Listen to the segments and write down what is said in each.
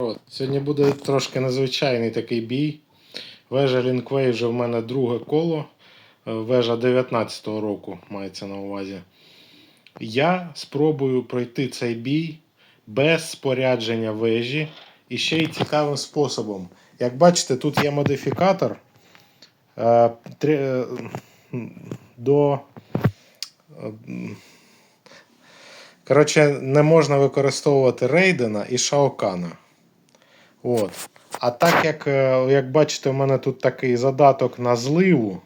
народ. Сьогодні буде трошки незвичайний такий бій. Вежа Лінквей вже в мене друге коло. Е, Вежа 19-го року мається на увазі. Я спробую пройти цей бій без спорядження вежі і ще й цікавим способом. Як бачите, тут є модифікатор е, е, до. Коротше, не можна використовувати Рейдена і Шаокана. От. А так як, е, як бачите, у мене тут такий задаток на зливу.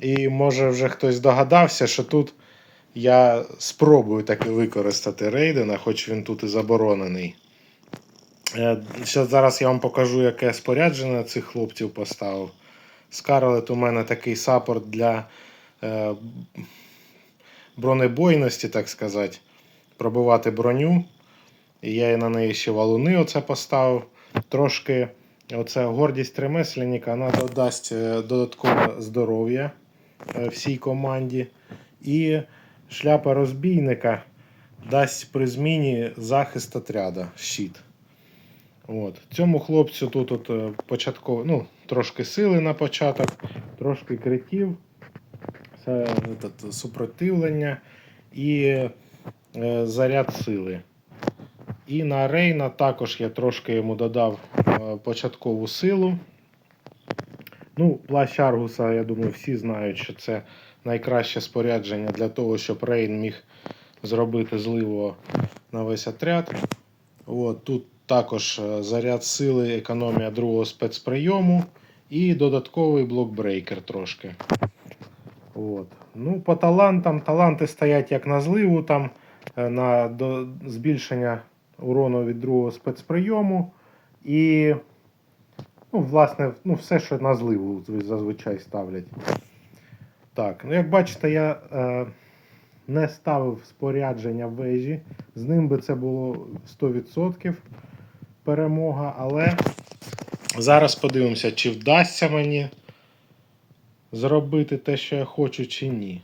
І може вже хтось догадався, що тут я спробую таки використати Рейдена, хоч він тут і заборонений. Е, Ще зараз я вам покажу, яке спорядження цих хлопців поставив. Скарлет у мене такий саппорт для е, бронебойності, так сказати, пробивати броню. І я і на неї ще валуни оце поставив. Трошки оце гордість ремесленника, вона додасть е, додаткове здоров'я е, всій команді. І шляпа розбійника дасть при зміні захист отряда, щит. От. Цьому хлопцю тут от, е, початково, ну, трошки сили на початок, трошки критів, це, супротивлення і заряд сили. І на Рейна також я трошки йому додав е, початкову силу. Ну, плащ Аргуса, я думаю, всі знають, що це найкраще спорядження для того, щоб Рейн міг зробити зливо на весь отряд. От, тут також е, заряд сили, економія другого спецприйому і додатковий блокбрейкер трошки. От. Ну, по талантам, таланти стоять як на зливу, там, е, на до, збільшення урону від другого спецприйому. І, ну, власне, ну, все, що на зливу зазвичай ставлять. Так, ну як бачите, я е, не ставив спорядження вежі. З ним би це було 100% перемога, але зараз подивимося, чи вдасться мені зробити те, що я хочу, чи ні.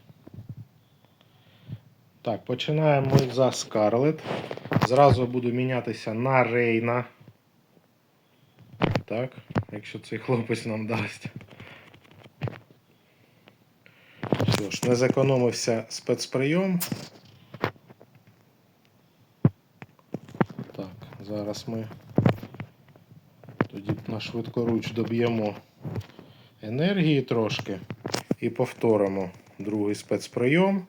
Так, починаємо за Скарлет. Зразу буду мінятися на Рейна. Так, якщо цей хлопець нам дасть. Що ж, не зекономився спецприйом. Так, зараз ми тоді на швидкоруч доб'ємо енергії трошки і повторимо другий спецприйом.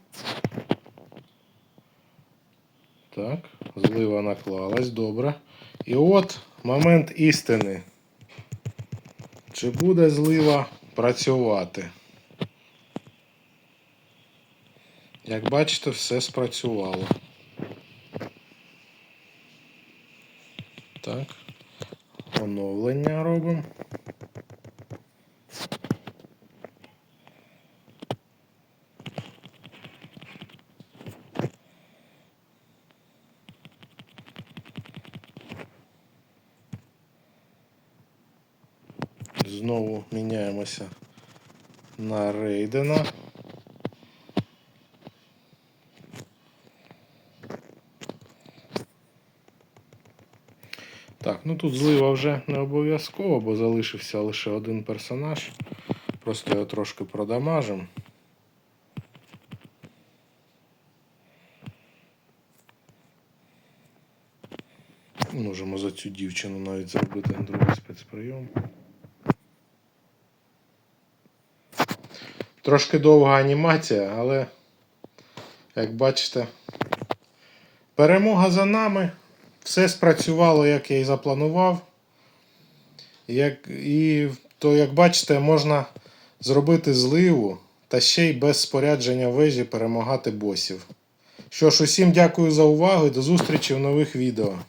Так, злива наклалась, добре. І от момент істини. Чи буде злива працювати? Як бачите, все спрацювало. Так. Оновлення робимо. Знову міняємося на Рейдена. Так, ну тут злива вже не обов'язково, бо залишився лише один персонаж. Просто його трошки продамажимо. Можемо за цю дівчину навіть зробити другий спецприйом. Трошки довга анімація, але, як бачите, перемога за нами. Все спрацювало, як я і запланував. Як, і то, як бачите, можна зробити зливу та ще й без спорядження вежі перемагати босів. Що ж, усім дякую за увагу і до зустрічі в нових відео.